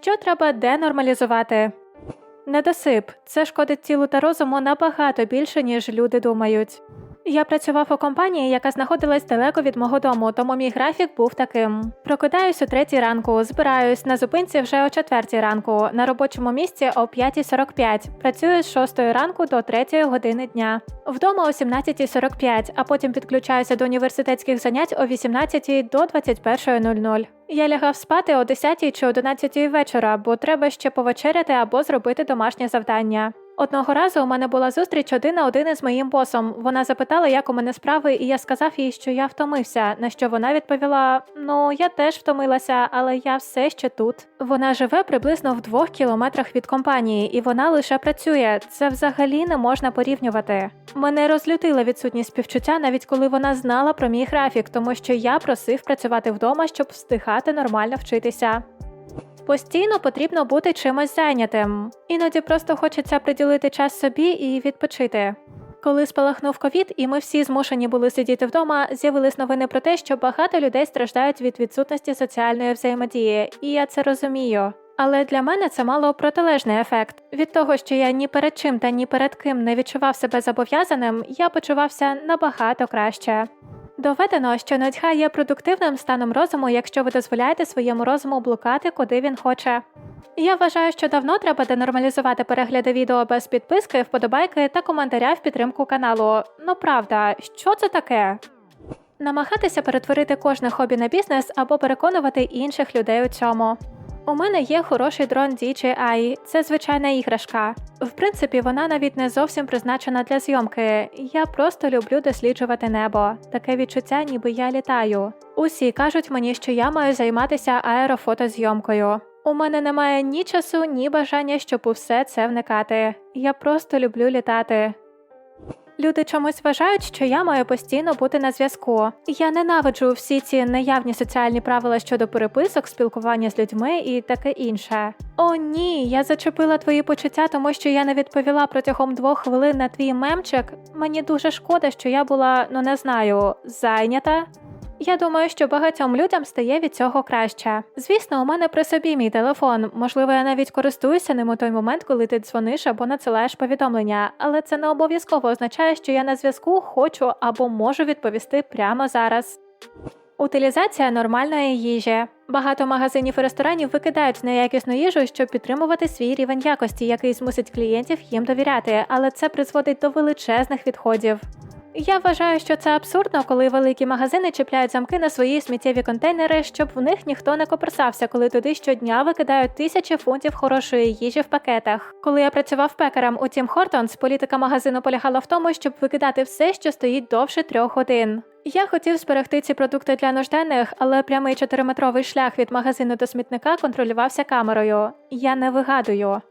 Що треба денормалізувати? Недосип. Це шкодить тілу та розуму набагато більше, ніж люди думають. Я працював у компанії, яка знаходилась далеко від мого дому, тому мій графік був таким: прокидаюсь о третій ранку, збираюсь на зупинці вже о четвертій ранку, на робочому місці о 5.45, працюю з 6 ранку до 3 години дня. Вдома о 17.45, а потім підключаюся до університетських занять о 18 до 21.00. Я лягав спати о 10 чи 11 вечора, бо треба ще повечеряти або зробити домашнє завдання. Одного разу у мене була зустріч один на один із моїм босом. Вона запитала, як у мене справи, і я сказав їй, що я втомився. На що вона відповіла: Ну, я теж втомилася, але я все ще тут. Вона живе приблизно в двох кілометрах від компанії, і вона лише працює. Це взагалі не можна порівнювати. Мене розлютила відсутність співчуття, навіть коли вона знала про мій графік, тому що я просив працювати вдома, щоб встигати нормально вчитися. Постійно потрібно бути чимось зайнятим. Іноді просто хочеться приділити час собі і відпочити. Коли спалахнув ковід, і ми всі змушені були сидіти вдома, з'явились новини про те, що багато людей страждають від відсутності соціальної взаємодії, і я це розумію. Але для мене це мало протилежний ефект. Від того, що я ні перед чим та ні перед ким не відчував себе зобов'язаним, я почувався набагато краще. Доведено, що нудьга є продуктивним станом розуму, якщо ви дозволяєте своєму розуму блукати, куди він хоче. Я вважаю, що давно треба денормалізувати перегляди відео без підписки, вподобайки та коментаря в підтримку каналу. Ну правда, що це таке? Намагатися перетворити кожне хобі на бізнес або переконувати інших людей у цьому. У мене є хороший дрон DJI, це звичайна іграшка. В принципі, вона навіть не зовсім призначена для зйомки. Я просто люблю досліджувати небо. Таке відчуття, ніби я літаю. Усі кажуть мені, що я маю займатися аерофотозйомкою. У мене немає ні часу, ні бажання, щоб у все це вникати. Я просто люблю літати. Люди чомусь вважають, що я маю постійно бути на зв'язку. Я ненавиджу всі ці наявні соціальні правила щодо переписок, спілкування з людьми і таке інше. О, ні, я зачепила твої почуття, тому що я не відповіла протягом двох хвилин на твій мемчик. Мені дуже шкода, що я була, ну не знаю, зайнята. Я думаю, що багатьом людям стає від цього краще. Звісно, у мене при собі мій телефон. Можливо, я навіть користуюся ним у той момент, коли ти дзвониш або надсилаєш повідомлення, але це не обов'язково означає, що я на зв'язку хочу або можу відповісти прямо зараз. Утилізація нормальної їжі. Багато магазинів і ресторанів викидають неякісну їжу, щоб підтримувати свій рівень якості, який змусить клієнтів їм довіряти, але це призводить до величезних відходів. Я вважаю, що це абсурдно, коли великі магазини чіпляють замки на свої сміттєві контейнери, щоб в них ніхто не коперсався, коли туди щодня викидають тисячі фунтів хорошої їжі в пакетах. Коли я працював пекарем у Тім Хортонс, політика магазину полягала в тому, щоб викидати все, що стоїть довше трьох годин. Я хотів зберегти ці продукти для нужденних, але прямий чотириметровий шлях від магазину до смітника контролювався камерою. Я не вигадую.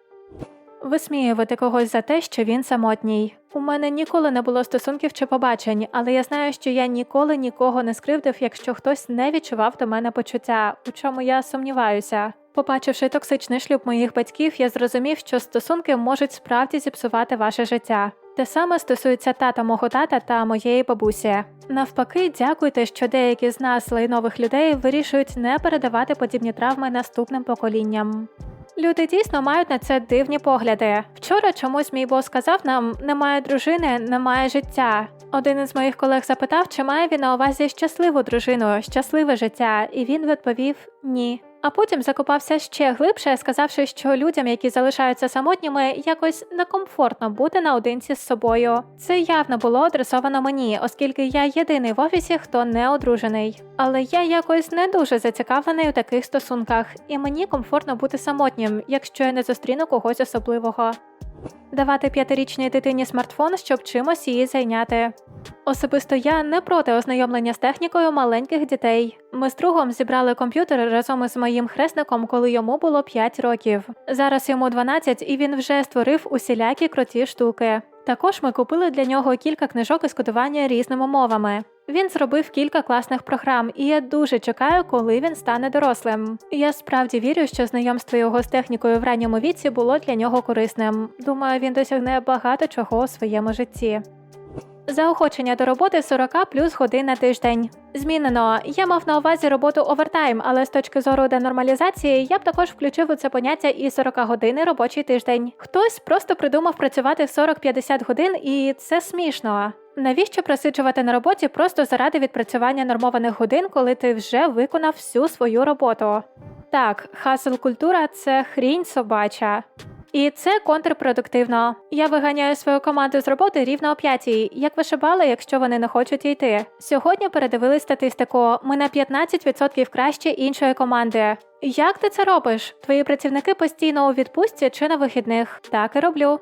Висміювати когось за те, що він самотній. У мене ніколи не було стосунків чи побачень, але я знаю, що я ніколи нікого не скривдив, якщо хтось не відчував до мене почуття, у чому я сумніваюся. Побачивши токсичний шлюб моїх батьків, я зрозумів, що стосунки можуть справді зіпсувати ваше життя. Те саме стосується тата мого тата та моєї бабусі. Навпаки, дякуйте, що деякі з нас, лайнових людей, вирішують не передавати подібні травми наступним поколінням. Люди дійсно мають на це дивні погляди. Вчора чомусь мій бос сказав нам: немає дружини, немає життя. Один із моїх колег запитав, чи має він на увазі щасливу дружину, щасливе життя, і він відповів ні. А потім закопався ще глибше, сказавши, що людям, які залишаються самотніми, якось некомфортно бути наодинці з собою. Це явно було адресовано мені, оскільки я єдиний в офісі, хто не одружений. Але я якось не дуже зацікавлений у таких стосунках, і мені комфортно бути самотнім, якщо я не зустріну когось особливого. Давати п'ятирічній дитині смартфон, щоб чимось її зайняти. Особисто я не проти ознайомлення з технікою маленьких дітей. Ми з другом зібрали комп'ютер разом із моїм хресником, коли йому було 5 років. Зараз йому 12 і він вже створив усілякі круті штуки. Також ми купили для нього кілька книжок із кодування різними мовами. Він зробив кілька класних програм, і я дуже чекаю, коли він стане дорослим. Я справді вірю, що знайомство його з технікою в ранньому віці було для нього корисним. Думаю, він досягне багато чого у своєму житті. Заохочення до роботи 40 плюс годин на тиждень. Змінено. Я мав на увазі роботу овертайм, але з точки зору денормалізації я б також включив у це поняття і 40 години робочий тиждень. Хтось просто придумав працювати в 40-50 годин, і це смішно. Навіщо просиджувати на роботі просто заради відпрацювання нормованих годин, коли ти вже виконав всю свою роботу? Так, хасл культура це хрінь собача. І це контрпродуктивно. Я виганяю свою команду з роботи рівно о п'ятій, як вишибали, якщо вони не хочуть йти. Сьогодні передивили статистику. Ми на 15% краще іншої команди. Як ти це робиш? Твої працівники постійно у відпустці чи на вихідних? Так і роблю.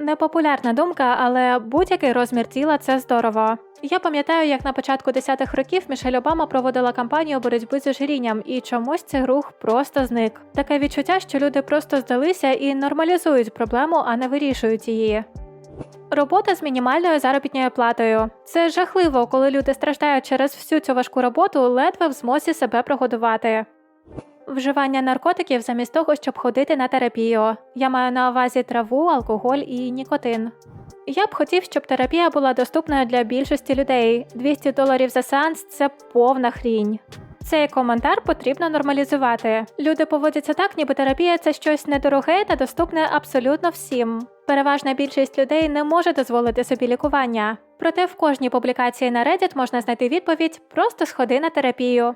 Непопулярна думка, але будь-який розмір тіла це здорово. Я пам'ятаю, як на початку 10-х років Мішель Обама проводила кампанію боротьби з ожирінням, і чомусь цей рух просто зник. Таке відчуття, що люди просто здалися і нормалізують проблему, а не вирішують її. Робота з мінімальною заробітною платою. Це жахливо, коли люди страждають через всю цю важку роботу, ледве в змозі себе прогодувати. Вживання наркотиків замість того, щоб ходити на терапію. Я маю на увазі траву, алкоголь і нікотин. Я б хотів, щоб терапія була доступною для більшості людей. 200 доларів за сеанс це повна хрінь. Цей коментар потрібно нормалізувати. Люди поводяться так, ніби терапія це щось недороге та доступне абсолютно всім. Переважна більшість людей не може дозволити собі лікування. Проте в кожній публікації на Reddit можна знайти відповідь просто сходи на терапію.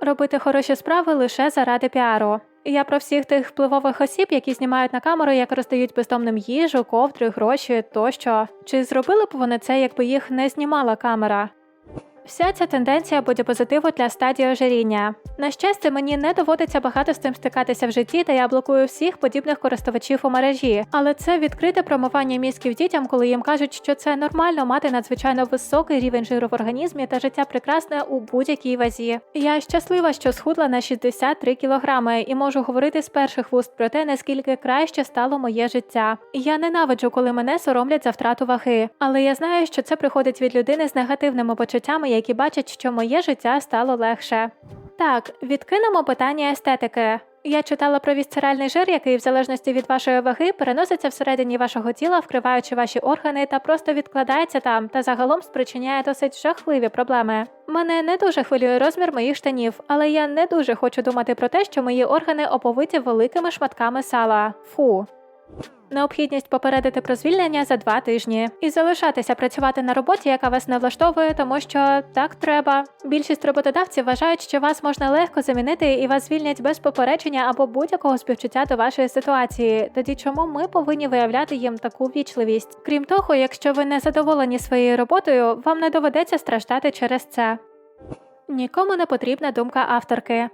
Робити хороші справи лише заради піару. Я про всіх тих впливових осіб, які знімають на камеру, як роздають бездомним їжу, ковдри, гроші тощо. Чи зробили б вони це, якби їх не знімала камера? Вся ця тенденція буде позитиву для стадії ожиріння. На щастя, мені не доводиться багато з цим стикатися в житті, та я блокую всіх подібних користувачів у мережі. Але це відкрите промивання мізків дітям, коли їм кажуть, що це нормально мати надзвичайно високий рівень жиру в організмі та життя прекрасне у будь-якій вазі. Я щаслива, що схудла на 63 кілограми і можу говорити з перших вуст про те, наскільки краще стало моє життя. Я ненавиджу, коли мене соромлять за втрату ваги, але я знаю, що це приходить від людини з негативними почуттями, які бачать, що моє життя стало легше. Так, відкинемо питання естетики. Я читала про вісцеральний жир, який, в залежності від вашої ваги, переноситься всередині вашого тіла, вкриваючи ваші органи та просто відкладається там, та загалом спричиняє досить жахливі проблеми. Мене не дуже хвилює розмір моїх штанів, але я не дуже хочу думати про те, що мої органи оповиті великими шматками сала. Фу. Необхідність попередити про звільнення за два тижні і залишатися працювати на роботі, яка вас не влаштовує, тому що так треба. Більшість роботодавців вважають, що вас можна легко замінити і вас звільнять без попередження або будь-якого співчуття до вашої ситуації. Тоді чому ми повинні виявляти їм таку вічливість? Крім того, якщо ви не задоволені своєю роботою, вам не доведеться страждати через це. Нікому не потрібна думка авторки.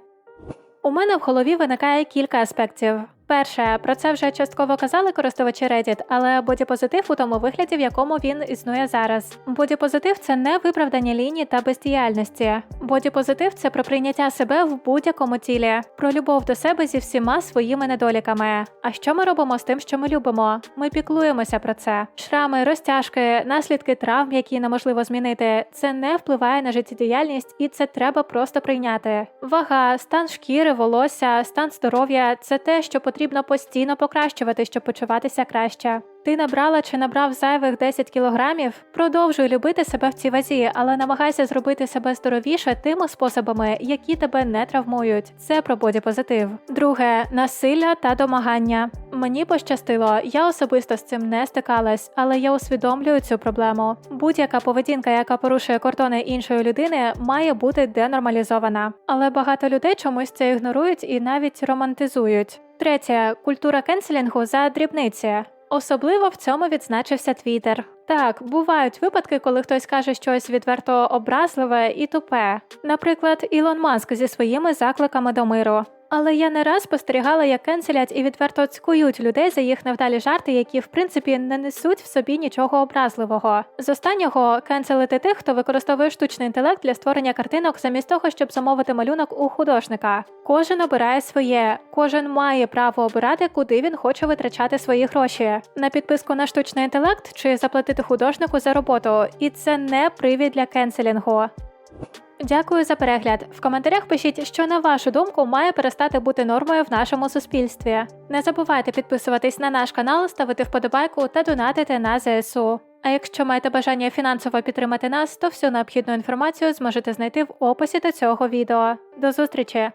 У мене в голові виникає кілька аспектів. Перше, про це вже частково казали користувачі Reddit, але бодіпозитив у тому вигляді, в якому він існує зараз. Бодіпозитив це не виправдання лінії та бездіяльності. Бодіпозитив це про прийняття себе в будь-якому тілі, про любов до себе зі всіма своїми недоліками. А що ми робимо з тим, що ми любимо? Ми піклуємося про це. Шрами, розтяжки, наслідки травм, які неможливо змінити. Це не впливає на життєдіяльність, і це треба просто прийняти. Вага, стан шкіри, волосся, стан здоров'я це те, що потрібно постійно покращувати, щоб почуватися краще. Ти набрала чи набрав зайвих 10 кілограмів? Продовжуй любити себе в цій вазі, але намагайся зробити себе здоровіше тими способами, які тебе не травмують. Це про бодіпозитив. Друге насилля та домагання. Мені пощастило, я особисто з цим не стикалась, але я усвідомлюю цю проблему. Будь-яка поведінка, яка порушує кордони іншої людини, має бути денормалізована. Але багато людей чомусь це ігнорують і навіть романтизують. Третє культура кенселінгу за дрібниці. Особливо в цьому відзначився Твіттер. Так, бувають випадки, коли хтось каже щось відверто образливе і тупе. Наприклад, Ілон Маск зі своїми закликами до миру. Але я не раз спостерігала, як кенселять і відверто цькують людей за їх невдалі жарти, які в принципі не несуть в собі нічого образливого. З останнього кенселити тих, хто використовує штучний інтелект для створення картинок, замість того, щоб замовити малюнок у художника. Кожен обирає своє, кожен має право обирати, куди він хоче витрачати свої гроші на підписку на штучний інтелект чи заплатити художнику за роботу. І це не привід для кенселінгу. Дякую за перегляд. В коментарях пишіть, що на вашу думку має перестати бути нормою в нашому суспільстві. Не забувайте підписуватись на наш канал, ставити вподобайку та донатити на ЗСУ. А якщо маєте бажання фінансово підтримати нас, то всю необхідну інформацію зможете знайти в описі до цього відео. До зустрічі!